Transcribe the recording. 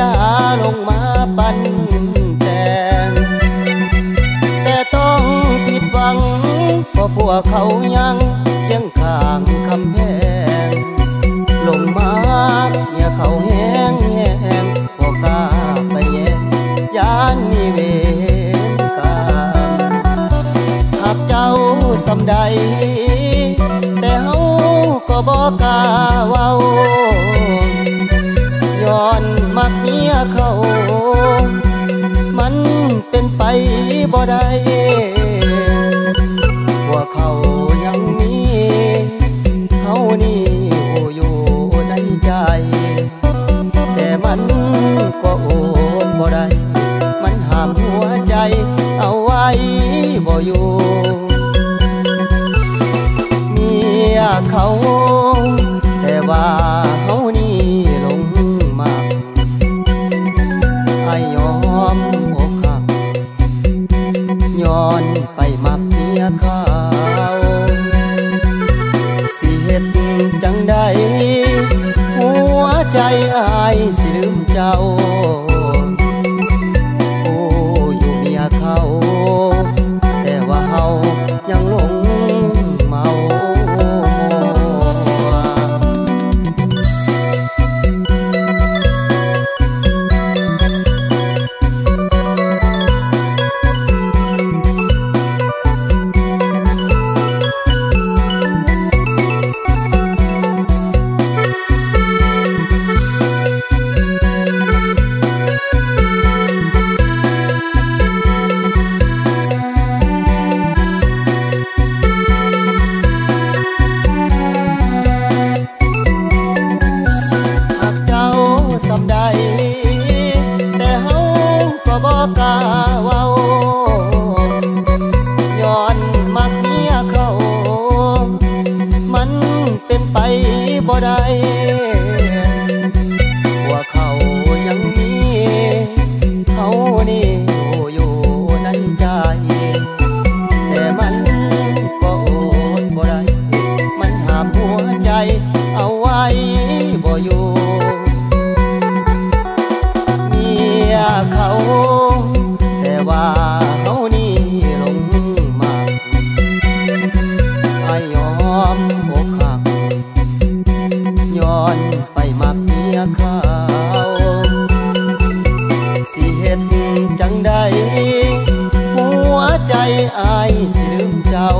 ดาลงมาปั่นแต่งแต่ต้องผิดหวังเพราะพวกเขายังยังข้างคำแพง ลงมาเนี่ยเขาแห้งแห้งพอกล้าไปแย่ยานมีเวรกรรมหากเจ้าสำใด แต่เฮาก็บอกกาเว้า ไปบ่ได้ว่าเขายังมีเขานี่อยู่ในใจ แต่มันก็โอดบ่ได้ มันห้ามหัวใจเอาไว้บ่อยู่เมียเขาแต่ว่าา กล้าเว้าย้อนมักเมียเขา มันเป็นไปบ่ได้ว่าเขายังมีเขานี่อยู่ในใจแต่มันก็อดบ่ได้มันห้ามหัวใจเอาไว้บ่อยู่ ใด หัวใจอายสิลืมเจ้า